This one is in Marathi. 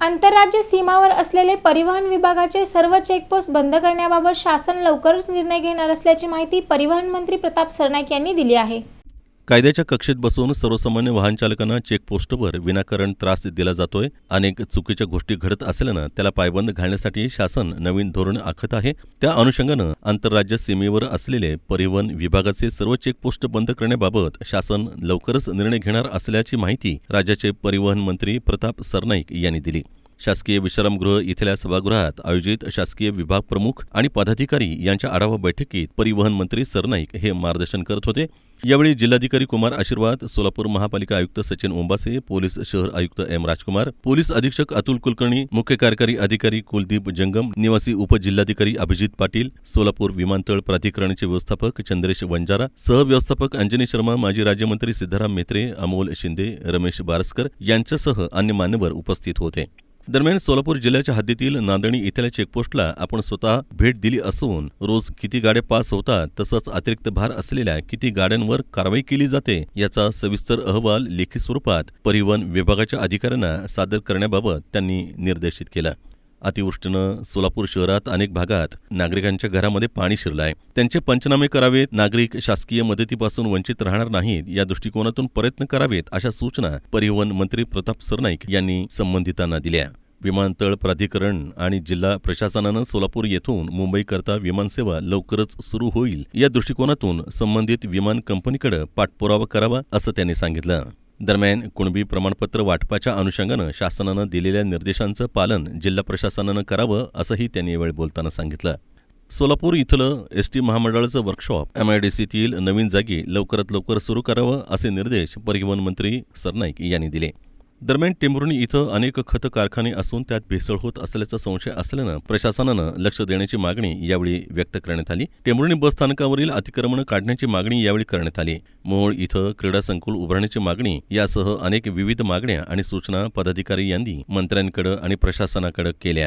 आंतरराज्य सीमावर असलेले परिवहन विभागाचे सर्व चेकपोस्ट बंद करण्याबाबत शासन लवकरच निर्णय घेणार असल्याची माहिती परिवहन मंत्री प्रताप सरनाईक यांनी दिली आहे. कायद्याच्या कक्षेत बसून सर्वसामान्य वाहनचालकांना चेकपोस्टवर विनाकारण त्रास दिला जातोय. अनेक चुकीच्या गोष्टी घडत असल्यानं त्याला पायबंद घालण्यासाठी शासन नवीन धोरण आखत आहे. त्या अनुषंगानं आंतरराज्य सीमेवर असलेले परिवहन विभागाचे सर्व चेकपोस्ट बंद करण्याबाबत शासन लवकरच निर्णय घेणार असल्याची माहिती राज्याचे परिवहन मंत्री प्रताप सरनाईक यांनी दिली. शासकीय विश्रामगृह इथल्या सभागृहात आयोजित शासकीय विभाग प्रमुख आणि पदाधिकारी यांच्या आढावा बैठकीत परिवहन मंत्री सरनाईक हे मार्गदर्शन करत होते. यावेळी जिल्हाधिकारी कुमार आशीर्वाद सोलापूर महापालिका आयुक्त सचिन ओंबासे पोलीस शहर आयुक्त एम राजकुमार पोलीस अधीक्षक अतुल कुलकर्णी मुख्य कार्यकारी अधिकारी कुलदीप जंगम निवासी उपजिल्हाधिकारी अभिजित पाटील सोलापूर विमानतळ प्राधिकरणाचे व्यवस्थापक चंद्रेश वंजारा सहव्यवस्थापक अंजनी शर्मा माजी राज्यमंत्री सिद्धाराम मेत्रे अमोल शिंदे रमेश बारसकर यांच्यासह अन्य मान्यवर उपस्थित होते. दरम्यान सोलापूर जिल्ह्याच्या हद्दीतील नांदणी इथल्या चेकपोस्टला आपण स्वतः भेट दिली असून रोज किती गाड्या पास होतात तसंच अतिरिक्त भार असलेल्या किती गाड्यांवर कारवाई केली जाते याचा सविस्तर अहवाल लेखी स्वरूपात परिवहन विभागाच्या अधिकाऱ्यांना सादर करण्याबाबत त्यांनी निर्देशित केला. अतिवृष्टीनं सोलापूर शहरात अनेक भागात नागरिकांच्या घरामध्ये पाणी शिरलं आहे त्यांचे पंचनामे करावेत. नागरिक शासकीय मदतीपासून वंचित राहणार नाहीत या दृष्टिकोनातून प्रयत्न करावेत अशा सूचना परिवहन मंत्री प्रताप सरनाईक यांनी संबंधितांना दिल्या. विमानतळ प्राधिकरण आणि जिल्हा प्रशासनानं सोलापूर येथून मुंबईकरता विमानसेवा लवकरच सुरू होईल या दृष्टिकोनातून संबंधित विमान कंपनीकडे पाठपुरावा करावा असं त्यांनी सांगितलं. दरम्यान कुणबी प्रमाणपत्र वाटपाच्या अनुषंगानं शासनानं दिलेल्या निर्देशांचं पालन जिल्हा प्रशासनानं करावं असंही त्यांनी यावेळी बोलताना सांगितलं. सोलापूर इथलं एस टी महामंडळाचं वर्कशॉप एम आय डी सीतील नवीन जागी लवकरात लवकर सुरू करावं असे निर्देश परिवहन मंत्री सरनाईक यांनी दिले. दरम्यान टेंभुर्णी इथं अनेक खत कारखाने असून त्यात भेसळ होत असल्याचा संशय असल्यानं प्रशासनानं लक्ष देण्याची मागणी यावेळी व्यक्त करण्यात आली. टेंभुर्णी बसस्थानकावरील अतिक्रमण काढण्याची मागणी यावेळी करण्यात आली. मोहोळ इथं क्रीडा संकुल उभारण्याची मागणी यासह अनेक विविध मागण्या आणि सूचना पदाधिकारी यांनी मंत्र्यांकडे आणि प्रशासनाकडे केल्या.